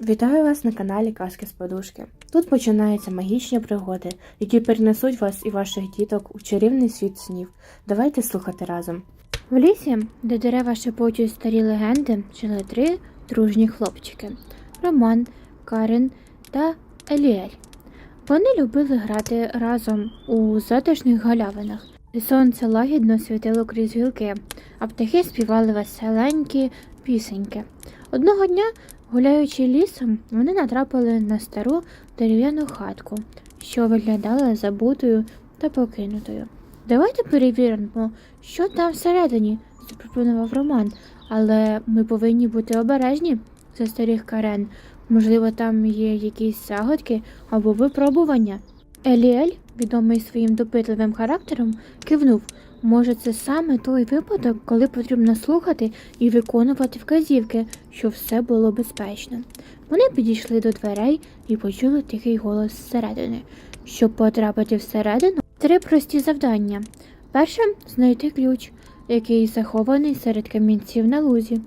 Вітаю вас на каналі Казки з Подушки. Тут починаються магічні пригоди, які перенесуть вас і ваших діток у чарівний світ снів. Давайте слухати разом. В лісі, де дерева шепочуть старі легенди, жили три дружні хлопчики Роман, Карен та Еліель. Вони любили грати разом у затишних галявинах. Сонце лагідно світило крізь гілки, а птахи співали веселенькі пісеньки. Одного дня, гуляючи лісом, вони натрапили на стару дерев'яну хатку, що виглядала забутою та покинутою. Давайте перевіримо, що там всередині, запропонував Роман. Але ми повинні бути обережні за старих карен. Можливо, там є якісь загадки або випробування. Еліель, відомий своїм допитливим характером, кивнув. Може, це саме той випадок, коли потрібно слухати і виконувати вказівки, щоб все було безпечно. Вони підійшли до дверей і почули тихий голос зсередини. Щоб потрапити всередину, три прості завдання. Перше знайти ключ, який захований серед камінців на лузі.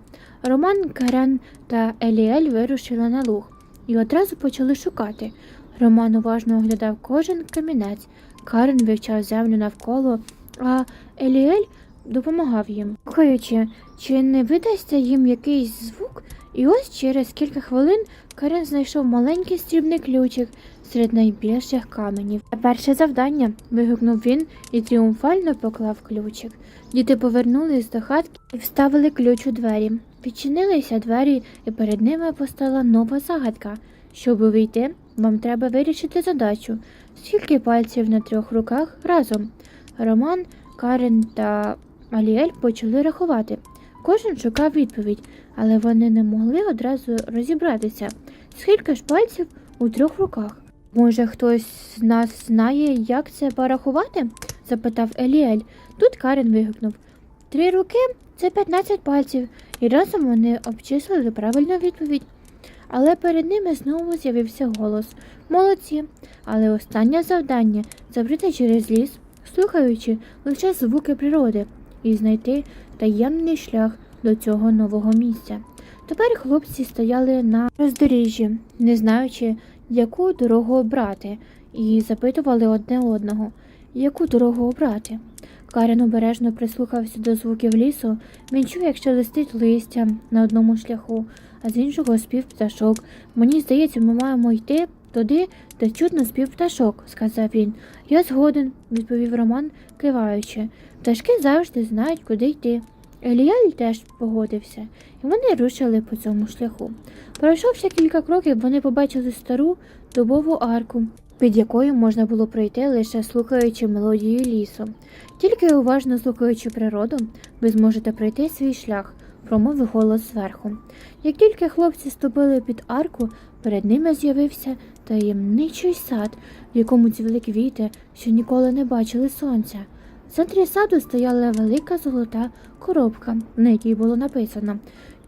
Роман, Карен та Еліель вирушили на луг і одразу почали шукати. Роман уважно оглядав кожен камінець, Карен вивчав землю навколо, а Еліель допомагав їм, слухаючи, чи не видасться їм якийсь звук, і ось через кілька хвилин Карен знайшов маленький срібний ключик серед найбільших каменів. Перше завдання, вигукнув він і тріумфально поклав ключик. Діти повернулись до хатки і вставили ключ у двері. Відчинилися двері, і перед ними постала нова загадка. Щоб увійти, вам треба вирішити задачу. Скільки пальців на трьох руках разом? Роман, Карен та Аліель почали рахувати. Кожен шукав відповідь, але вони не могли одразу розібратися. Скільки ж пальців у трьох руках? Може, хтось з нас знає, як це порахувати? запитав Еліель. Тут Карен вигукнув. Три руки це 15 пальців, і разом вони обчислили правильну відповідь. Але перед ними знову з'явився голос. Молодці. Але останнє завдання забрити через ліс, слухаючи лише звуки природи, і знайти таємний шлях до цього нового місця. Тепер хлопці стояли на роздоріжжі, не знаючи, яку дорогу обрати, і запитували одне одного, яку дорогу обрати. Карен обережно прислухався до звуків лісу. Він чув, як шелестить листя на одному шляху, а з іншого спів пташок. Мені здається, ми маємо йти туди, де чутно спів пташок, сказав він. Я згоден, відповів Роман, киваючи. Пташки завжди знають, куди йти. Еліяль теж погодився, і вони рушили по цьому шляху. Пройшовши кілька кроків, вони побачили стару дубову арку, під якою можна було пройти лише слухаючи мелодію лісу. Тільки уважно слухаючи природу, ви зможете пройти свій шлях, промовив голос зверху. Як тільки хлопці ступили під арку, перед ними з'явився таємничий сад, в якому цвіли квіти, що ніколи не бачили сонця. В центрі саду стояла велика золота коробка, на якій було написано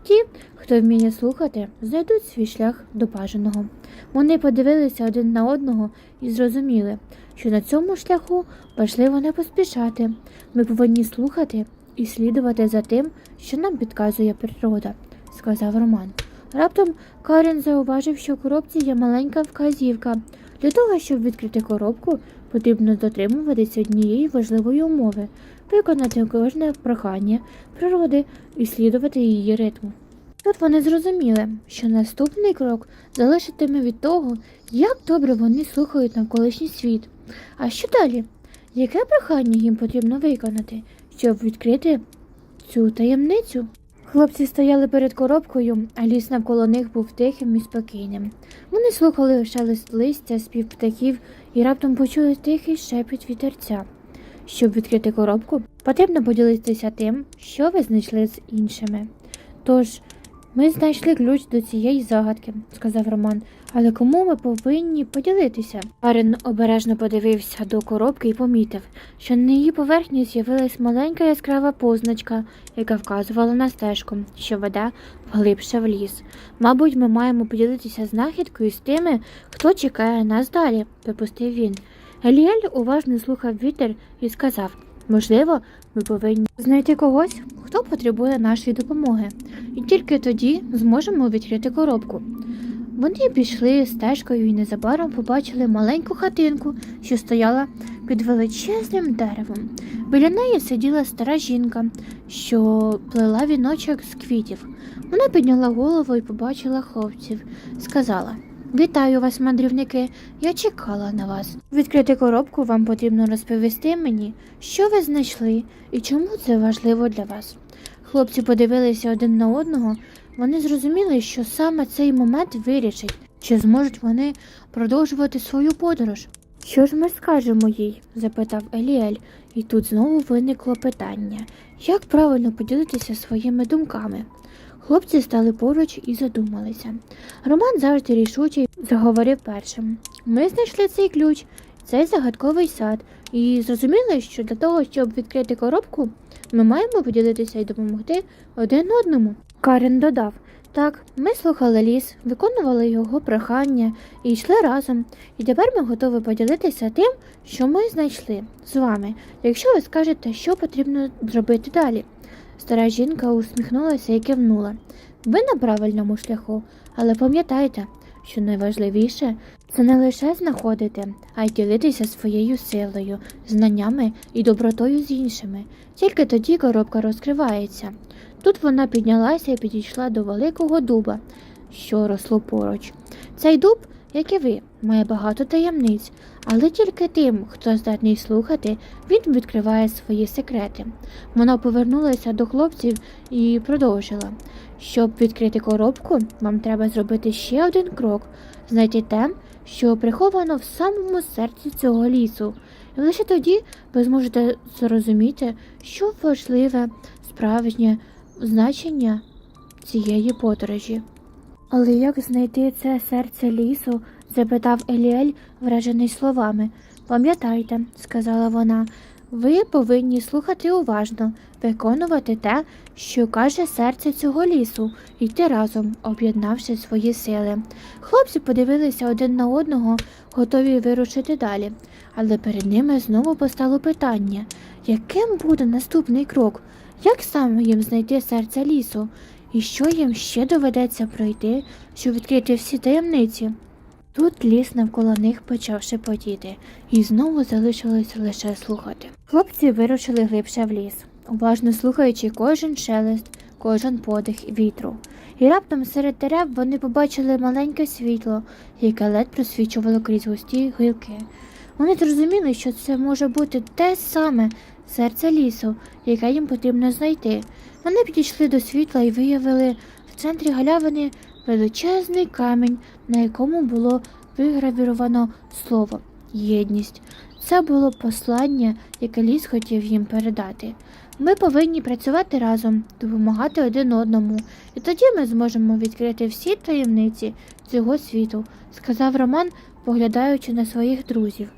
Ті, хто вміє слухати, знайдуть свій шлях до бажаного. Вони подивилися один на одного і зрозуміли, що на цьому шляху важливо не поспішати. Ми повинні слухати і слідувати за тим, що нам підказує природа, сказав Роман. Раптом Карен зауважив, що в коробці є маленька вказівка. Для того, щоб відкрити коробку, потрібно дотримуватися однієї важливої умови виконати кожне прохання природи і слідувати її ритму. Тут вони зрозуміли, що наступний крок залежатиме від того, як добре вони слухають навколишній світ. А що далі? Яке прохання їм потрібно виконати, щоб відкрити цю таємницю? Хлопці стояли перед коробкою, а ліс навколо них був тихим і спокійним. Вони слухали шелест листя, спів птахів і раптом почули тихий шепіт вітерця. Щоб відкрити коробку, потрібно поділитися тим, що ви знайшли з іншими. Тож, ми знайшли ключ до цієї загадки, сказав Роман. Але кому ми повинні поділитися? Арен обережно подивився до коробки і помітив, що на її поверхні з'явилась маленька яскрава позначка, яка вказувала на стежку, що веде вглибше в ліс. Мабуть, ми маємо поділитися знахідкою з тими, хто чекає нас далі, припустив він. Еліель уважно слухав вітер і сказав можливо, ми повинні знайти когось, хто потребує нашої допомоги, і тільки тоді зможемо відкрити коробку. Вони пішли стежкою і незабаром побачили маленьку хатинку, що стояла під величезним деревом. Біля неї сиділа стара жінка, що плела віночок з квітів. Вона підняла голову і побачила хлопців. Сказала: Вітаю вас, мандрівники. Я чекала на вас. Відкрити коробку вам потрібно розповісти мені, що ви знайшли і чому це важливо для вас. Хлопці подивилися один на одного. Вони зрозуміли, що саме цей момент вирішить, чи зможуть вони продовжувати свою подорож. Що ж ми скажемо їй? запитав Еліель, і тут знову виникло питання як правильно поділитися своїми думками. Хлопці стали поруч і задумалися. Роман завжди рішучий заговорив першим. Ми знайшли цей ключ, цей загадковий сад, і зрозуміли, що для того, щоб відкрити коробку, ми маємо поділитися і допомогти один одному. Карен додав. Так, ми слухали ліс, виконували його прохання і йшли разом. І тепер ми готові поділитися тим, що ми знайшли з вами, якщо ви скажете, що потрібно зробити далі. Стара жінка усміхнулася і кивнула. Ви на правильному шляху, але пам'ятайте, що найважливіше це не лише знаходити, а й ділитися своєю силою, знаннями і добротою з іншими. Тільки тоді коробка розкривається. Тут вона піднялася і підійшла до великого дуба, що росло поруч. Цей дуб, як і ви, має багато таємниць, але тільки тим, хто здатний слухати, він відкриває свої секрети. Вона повернулася до хлопців і продовжила. Щоб відкрити коробку, вам треба зробити ще один крок, знайти те, що приховано в самому серці цього лісу. І лише тоді ви зможете зрозуміти, що важливе, справжнє значення цієї подорожі. Але як знайти це серце лісу? запитав Еліель, вражений словами. Пам'ятайте, сказала вона, ви повинні слухати уважно, виконувати те, що каже серце цього лісу, йти разом, об'єднавши свої сили. Хлопці подивилися один на одного, готові вирушити далі, але перед ними знову постало питання, яким буде наступний крок, як саме їм знайти серце лісу, і що їм ще доведеться пройти, щоб відкрити всі таємниці. Тут ліс навколо них почав шепотіти, і знову залишилось лише слухати. Хлопці вирушили глибше в ліс, уважно слухаючи кожен шелест, кожен подих вітру. І раптом серед дерев вони побачили маленьке світло, яке ледь просвічувало крізь густі гілки. Вони зрозуміли, що це може бути те саме серце лісу, яке їм потрібно знайти. Вони підійшли до світла і виявили в центрі галявини величезний камінь, на якому було вигравіровано слово єдність. Це було послання, яке ліс хотів їм передати. Ми повинні працювати разом, допомагати один одному, і тоді ми зможемо відкрити всі таємниці цього світу, сказав Роман, поглядаючи на своїх друзів.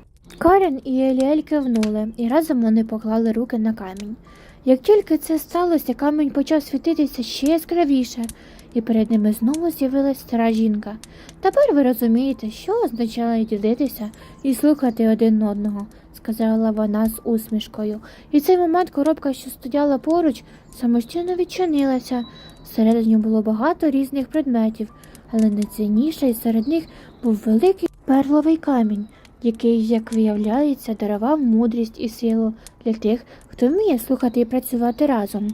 Карен і Еліель кивнули, і разом вони поклали руки на камінь. Як тільки це сталося, камінь почав світитися ще яскравіше, і перед ними знову з'явилась стара жінка. Тепер ви розумієте, що означає ділитися і слухати один одного, сказала вона з усмішкою. І в цей момент коробка, що стояла поруч, самостійно відчинилася. Всередині було багато різних предметів, але найцінніший серед них був великий перловий камінь, який, як виявляється, дарував мудрість і силу для тих, хто вміє слухати і працювати разом.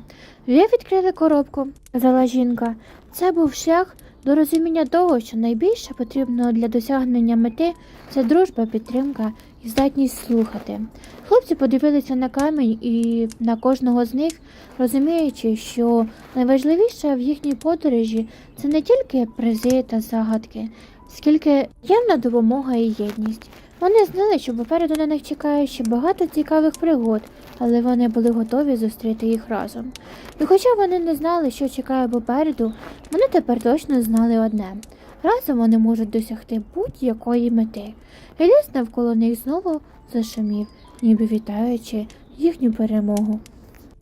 Ви відкрили коробку, сказала жінка. Це був шлях до розуміння того, що найбільше потрібно для досягнення мети це дружба, підтримка і здатність слухати. Хлопці подивилися на камінь і на кожного з них, розуміючи, що найважливіше в їхній подорожі це не тільки призи та загадки, скільки ємна допомога і єдність. Вони знали, що попереду на них чекає ще багато цікавих пригод, але вони були готові зустріти їх разом. І хоча вони не знали, що чекає попереду, вони тепер точно знали одне. Разом вони можуть досягти будь-якої мети. І ліс навколо них знову зашумів, ніби вітаючи їхню перемогу.